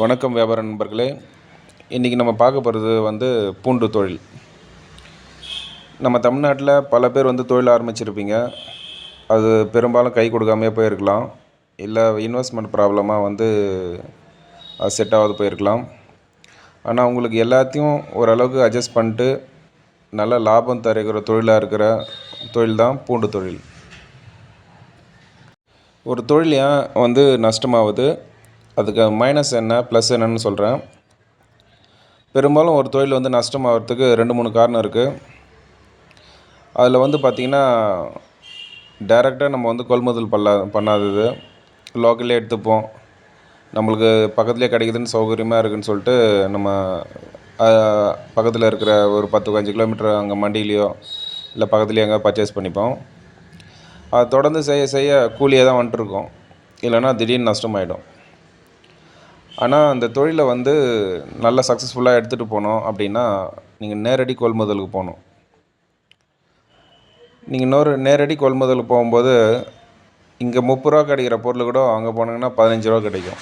வணக்கம் வியாபார நண்பர்களே. இன்றைக்கி நம்ம பார்க்க போகிறது வந்து பூண்டு தொழில். நம்ம தமிழ்நாட்டில் பல பேர் வந்து தொழில் ஆரம்பிச்சிருப்பீங்க. அது பெரும்பாலும் கை கொடுக்காமையே போயிருக்கலாம். இல்லை இன்வெஸ்ட்மெண்ட் ப்ராப்ளமாக வந்து அது செட் ஆகாது போயிருக்கலாம். ஆனால் உங்களுக்கு எல்லாத்தையும் ஓரளவுக்கு அட்ஜஸ்ட் பண்ணிட்டு நல்ல லாபம் தருகிற தொழிலாக இருக்கிற தொழில் தான் பூண்டு தொழில். ஒரு தொழில் ஏன் வந்து நஷ்டமாகுது? அதுக்கு மைனஸ் என்ன ப்ளஸ் என்னன்னு சொல்கிறேன் பெரும்பாலும் ஒரு தொழில் வந்து நஷ்டமாகிறதுக்கு ரெண்டு மூணு காரணம் இருக்குது அதில் வந்து பார்த்திங்கன்னா டைரெக்டாக நம்ம வந்து கொள்முதல் பண்ணா பண்ணாதது. லோக்கல்லே எடுத்துப்போம். நம்மளுக்கு பக்கத்துலேயே கிடைக்குதுன்னு சௌகரியமாக இருக்குதுன்னு சொல்லிட்டு நம்ம பக்கத்தில் இருக்கிற ஒரு பத்து அஞ்சு கிலோமீட்டர் அங்கே மண்டிலேயோ இல்லை பக்கத்துலேயே அங்கே பர்ச்சேஸ் பண்ணிப்போம். அதை தொடர்ந்து செய்ய செய்ய கூலியாக தான் வந்துட்டுருக்கோம் இல்லைன்னா திடீர்னு நஷ்டமாயிடும். ஆனால் அந்த தொழிலை வந்து நல்லா சக்ஸஸ்ஃபுல்லாக எடுத்துகிட்டு போனோம் அப்படின்னா நீங்கள் நேரடி கொள்முதலுக்கு போகணும். நீங்கள் இன்னொரு நேரடி கொள்முதலுக்கு போகும்போது இங்கே முப்பது ரூபா கிடைக்கிற பொருள் கூட அங்கே போனீங்கன்னா பதினஞ்சு ரூபா கிடைக்கும்.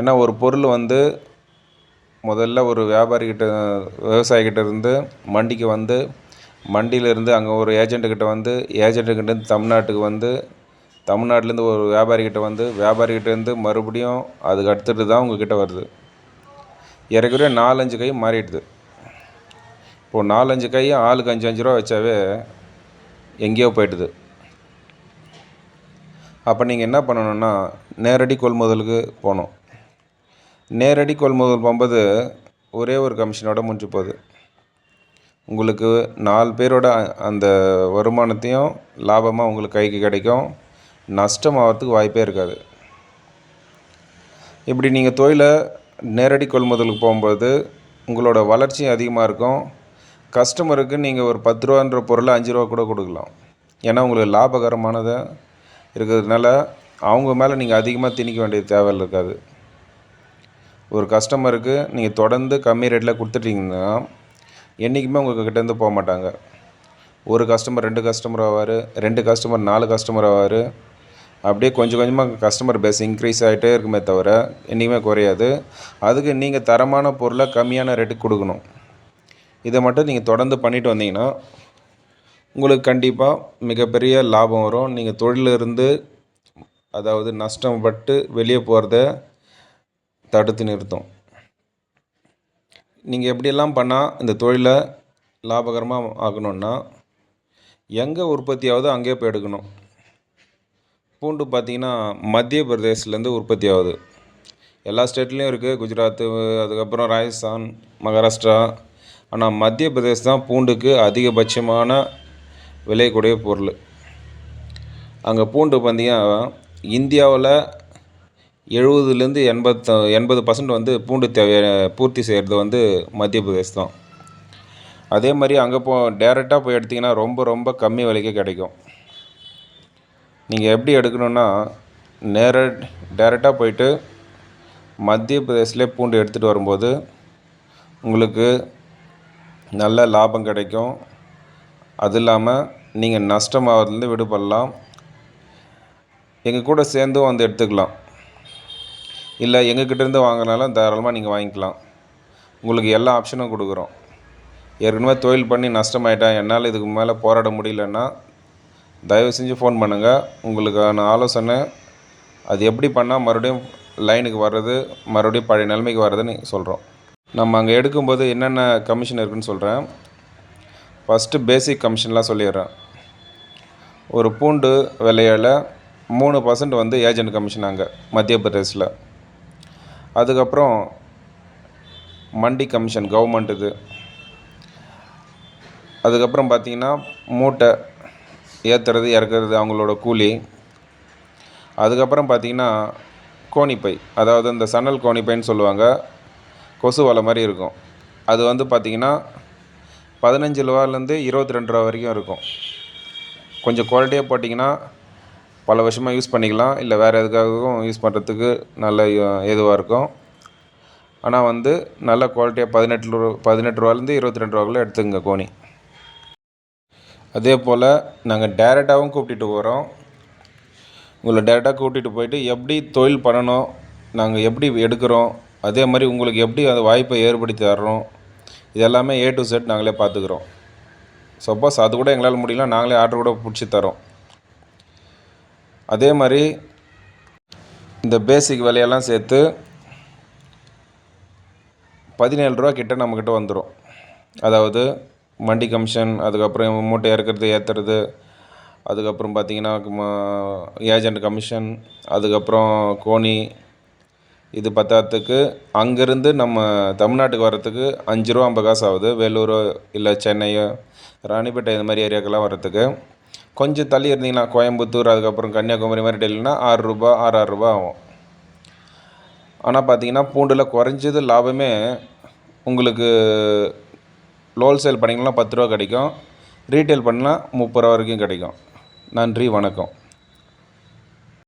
ஏன்னா ஒரு பொருள் வந்து முதல்ல ஒரு வியாபாரிக்கிட்ட விவசாயிக்கிட்ட இருந்து மண்டிக்கு வந்து மண்டியிலேருந்து அங்கே ஒரு ஏஜெண்ட்டுக்கிட்ட வந்து ஏஜெண்ட்டுக்கிட்டேருந்து தமிழ்நாட்டுக்கு வந்து தமிழ்நாட்டிலேருந்து ஒரு வியாபாரிக்கிட்ட வந்து வியாபாரிக்கிட்டேருந்து மறுபடியும் அதுக்கு அடுத்தது தான் உங்கள்கிட்ட வருது. ஏறக்குறைய நாலஞ்சு கை மாறிடுது. இப்போது நாலஞ்சு கை ஆளுக்கு அஞ்சு அஞ்சு ரூபா வச்சாவே எங்கேயோ போயிடுது. அப்போ நீங்கள் என்ன பண்ணணுன்னா நேரடி கொள்முதலுக்கு போகணும். நேரடி கொள்முதல் போகும்போது ஒரே ஒரு கமிஷனோட முடிஞ்சு போகுது. உங்களுக்கு நாலு பேரோட அந்த வருமானத்தையும் லாபமாக உங்களுக்கு கைக்கு கிடைக்கும். நஷ்டம் ஆகிறதுக்கு வாய்ப்பே இருக்காது. இப்படி நீங்கள் தொழிலை நேரடி கொள்முதலுக்கு போகும்போது உங்களோட வளர்ச்சியும் அதிகமாக இருக்கும். கஸ்டமருக்கு நீங்கள் ஒரு பத்து ரூபான்ற பொருளை அஞ்சு ரூபா கூட கொடுக்கலாம். ஏன்னா உங்களுக்கு லாபகரமானதாக இருக்கிறதுனால அவங்க மேலே நீங்கள் அதிகமாக திணிக்க வேண்டிய தேவை இருக்காது. ஒரு கஸ்டமருக்கு நீங்கள் தொடர்ந்து கம்மி ரேட்டில் கொடுத்துட்டீங்கன்னா என்றைக்குமே உங்கள் கிட்டேருந்து போக மாட்டாங்க. ஒரு கஸ்டமர் ரெண்டு கஸ்டமர் ஆவார் ரெண்டு கஸ்டமர் நாலு கஸ்டமர் ஆவார். அப்படியே கொஞ்சம் கொஞ்சமாக கஸ்டமர் பேஸ் இன்க்ரீஸ் ஆகிட்டே இருக்குமே தவிர என்றைக்குமே குறையாது. அதுக்கு நீங்கள் தரமான பொருளை கம்மியான ரேட்டுக்கு கொடுக்கணும். இதை மட்டும் நீங்கள் தொடர்ந்து பண்ணிட்டு வந்தீங்கன்னா உங்களுக்கு கண்டிப்பாக மிகப்பெரிய லாபம் வரும். நீங்கள் தொழிலிருந்து அதாவது நஷ்டப்பட்டு வெளியே போகிறத தடுத்து நிறுத்தும். நீங்கள் எப்படியெல்லாம் பண்ணால் இந்த தொழிலை லாபகரமாக ஆக்கணுன்னா எங்கே உற்பத்தி ஆகுதோ அங்கேயே போய் எடுக்கணும். பூண்டு பார்த்திங்கன்னா மத்திய பிரதேஷ்லேருந்து உற்பத்தி ஆகுது. எல்லா ஸ்டேட்லேயும் இருக்குது குஜராத்து அதுக்கப்புறம் ராஜஸ்தான் மகாராஷ்டிரா. ஆனால் மத்திய பிரதேஷ் தான் பூண்டுக்கு அதிகபட்சமான விளையக்கூடிய பொருள். அங்கே பூண்டு பார்த்திங்கன்னா இந்தியாவில் எழுபதுலேருந்து எண்பத்து எண்பது பர்சன்ட் வந்து பூண்டு தேவையை பூர்த்தி செய்கிறது வந்து மத்திய பிரதேஷ் தான். அதே மாதிரி அங்கே போ டேரெக்டாக போய் எடுத்திங்கன்னா ரொம்ப ரொம்ப கம்மி விலைக்கே கிடைக்கும். நீங்கள் எப்படி எடுக்கணும்னா நேர டேரெக்டாக போயிட்டு மத்திய பிரதேஷ்லேயே பூண்டு எடுத்துகிட்டு வரும்போது உங்களுக்கு நல்ல லாபம் கிடைக்கும். அது இல்லாமல் நீங்கள் நஷ்டமாகறதுலேருந்து விடுபடலாம். எங்கள் கூட சேர்ந்தும் வந்து எடுத்துக்கலாம். இல்லை எங்கக்கிட்டேருந்து வாங்கினாலும் தாராளமாக நீங்கள் வாங்கிக்கலாம். உங்களுக்கு எல்லா ஆப்ஷனும் கொடுக்குறோம். ஏற்கனவே தொழில் பண்ணி நஷ்டமாயிட்டேன் என்னால் இதுக்கு மேலே போராட முடியலன்னா தயவு செஞ்சு ஃபோன் பண்ணுங்கள் உங்களுக்கான ஆலோசனை அது எப்படி பண்ணால் மறுபடியும் லைனுக்கு வர்றது மறுபடியும் பழைய நிலைமைக்கு வர்றதுன்னு சொல்கிறோம் நம்ம அங்கே எடுக்கும்போது என்னென்ன கமிஷன் இருக்குதுன்னு சொல்கிறேன் ஃபஸ்ட்டு பேசிக் கமிஷன்லாம் சொல்லிடுறேன். ஒரு பூண்டு விலையில் மூணு பர்சன்ட் வந்து ஏஜென்ட் கமிஷன் அங்கே மத்திய பிரதேஷில். அதுக்கப்புறம் மண்டி கமிஷன் கவர்மெண்ட் இது. அதுக்கப்புறம் பார்த்திங்கன்னா மூட்டை ஏற்றுறது இறக்குறது அவங்களோட கூலி. அதுக்கப்புறம் பார்த்திங்கன்னா கோணிப்பை. அதாவது இந்த சணல் கோணிப்பைன்னு சொல்லுவாங்க. கொசு வலை மாதிரி இருக்கும். அது வந்து பார்த்திங்கன்னா பதினஞ்சு ரூபாலேருந்து இருபத்தி ரெண்டு ரூபா வரைக்கும் இருக்கும். கொஞ்சம் குவாலிட்டியாக போட்டிங்கன்னா பல வருஷமாக யூஸ் பண்ணிக்கலாம். இல்லை வேறு எதுக்காகவும் யூஸ் பண்ணுறதுக்கு நல்ல இதுவாக இருக்கும். ஆனால் வந்து நல்ல குவாலிட்டியாக பதினெட்டு ரூ பதினெட்டு ரூபாலேருந்து இருபத்தி ரெண்டு ரூபாக்குள்ளே எடுத்துங்க கோணி. அதே போல் நாங்கள் டேரெக்டாகவும் கூப்பிட்டுட்டு போகிறோம் உங்களை டேரெக்டாக கூட்டிகிட்டு போயிட்டு எப்படி தொழில் பண்ணணும் நாங்கள் எப்படி எடுக்கிறோம் அதே மாதிரி உங்களுக்கு எப்படி அந்த வாய்ப்பை ஏற்படுத்தி தர்றோம் இது எல்லாமே ஏ டு செட் நாங்களே பார்த்துக்குறோம். சப்போஸ் அது கூட எங்களால் முடியல நாங்களே ஆர்டர் கூட பிடிச்சி தரோம். அதே மாதிரி இந்த பேசிக் விலையெல்லாம் சேர்த்து பதினேழு ரூபா கிட்ட நம்மக்கிட்ட வந்துடும் அதாவது மண்டி கமிஷன் அதுக்கப்புறம் மூட்டை இறக்கிறது ஏற்றுறது அதுக்கப்புறம் பார்த்தீங்கன்னா ஏஜெண்ட் கமிஷன் அதுக்கப்புறம் கோணி இது பத்தாததுக்கு அங்கேருந்து நம்ம தமிழ்நாட்டுக்கு வர்றதுக்கு அஞ்சு ரூபா ஐம்பது காசு ஆகுது வேலூரோ இல்லை சென்னையோ ராணிப்பேட்டை இந்த மாதிரி ஏரியாக்கெல்லாம் வர்றதுக்கு. கொஞ்சம் தள்ளி இருந்தீங்கன்னா கோயம்புத்தூர் அதுக்கப்புறம் கன்னியாகுமரி மாதிரி டெல்லினா ஆறு ரூபா ஆறு ஆறு ரூபா ஆகும். ஆனால் பார்த்தீங்கன்னா பூண்டில் குறைஞ்சது லாபமே உங்களுக்கு ஹோல்சேல் பண்ணிங்கன்னா பத்து ரூபா கிடைக்கும். ரீட்டைல் பண்ணால் முப்பது ரூபா வரைக்கும் கிடைக்கும். நன்றி வணக்கம்.